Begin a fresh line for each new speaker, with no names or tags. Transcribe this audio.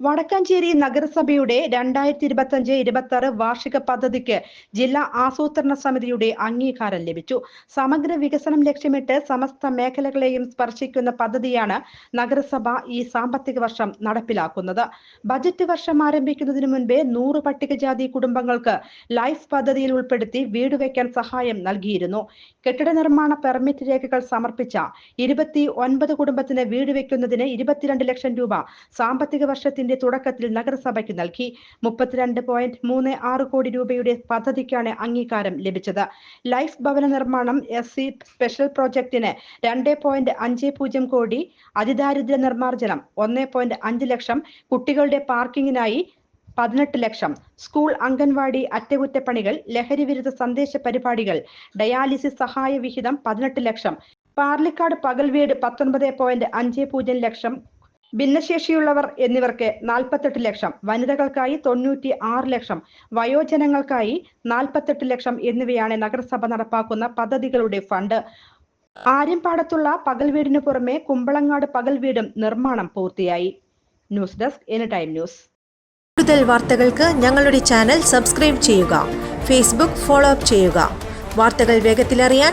Vadakkanchery നഗരസഭയുടെ രണ്ടായിരത്തി ഇരുപത്തഞ്ച് ഇരുപത്തി ആറ് വാർഷിക പദ്ധതിക്ക് ജില്ലാ ആസൂത്രണ സമിതിയുടെ അംഗീകാരം ലഭിച്ചു. സമഗ്ര വികസനം ലക്ഷ്യമിട്ട് സമസ്ത മേഖലകളെയും സ്പർശിക്കുന്ന പദ്ധതിയാണ് നഗരസഭ ഈ സാമ്പത്തിക വർഷം നടപ്പിലാക്കുന്നത്. ബജറ്റ് വർഷം ആരംഭിക്കുന്നതിന് മുൻപേ നൂറ് പട്ടികജാതി കുടുംബങ്ങൾക്ക് ലൈഫ് പദ്ധതിയിൽ ഉൾപ്പെടുത്തി വീട് വയ്ക്കാൻ സഹായം നൽകിയിരുന്നു. കെട്ടിട നിർമ്മാണ പെർമിറ്റ് രേഖകൾ സമർപ്പിച്ച ഇരുപത്തി ഒൻപത് കുടുംബത്തിന് വീട് വയ്ക്കുന്നതിന് ഇരുപത്തിരണ്ട് ലക്ഷം രൂപ സാമ്പത്തിക വർഷത്തിന്റെ തുടക്കത്തിൽ നഗരസഭയ്ക്ക് നൽകി. മുപ്പത്തിരണ്ട് പോയിന്റ് മൂന്ന് ആറ് കോടി രൂപയുടെ പദ്ധതിക്കാണ് അംഗീകാരം ലഭിച്ചത്. ലൈഫ് ഭവന നിർമ്മാണം എസ് സി സ്പെഷ്യൽ പ്രോജക്ടിന് രണ്ട് പോയിന്റ് അഞ്ച് പൂജ്യം കോടി അതിദാരിദ്ര്യ നിർമ്മാർജനം ഒന്ന് പോയിന്റ് അഞ്ച് ലക്ഷം കുട്ടികളുടെ പാർക്കിങ്ങിനായി പതിനെട്ട് ലക്ഷം സ്കൂൾ അംഗൻവാടി അറ്റകുറ്റപ്പണികൾ ലഹരി വിരുദ്ധ സന്ദേശ പരിപാടികൾ ഡയാലിസിസ് സഹായ വിഹിതം പതിനെട്ട് ലക്ഷം പാർലിക്കാട് പകൽവീട് പത്തൊൻപത് പോയിന്റ് അഞ്ച് പൂജ്യം ലക്ഷം ഭിന്നശേഷിയുള്ളവർ എന്നിവർക്ക് നാൽപ്പത്തെട്ട് ലക്ഷം വനിതകൾക്കായി തൊണ്ണൂറ്റി ആറ് ലക്ഷം വയോജനങ്ങൾക്കായി നാൽപ്പത്തെട്ട് ലക്ഷം എന്നിവയാണ് നഗരസഭ നടപ്പാക്കുന്ന പദ്ധതികളുടെ ഫണ്ട്. ആര്യമ്പാടത്തുള്ള പകൽ വീടിനു പുറമെ കുമ്പളങ്ങാട് പകൽ വീടും നിർമ്മാണം പൂർത്തിയായി. News desk any time news.
കൂടുതൽ വാർത്തകൾക്ക് ഞങ്ങളുടെ ചാനൽ സബ്സ്ക്രൈബ് ചെയ്യുക ഫേസ്ബുക്ക് ഫോളോ അപ്പ് ചെയ്യുക. വാർത്തകൾ വേഗത്തിലറിയാൻ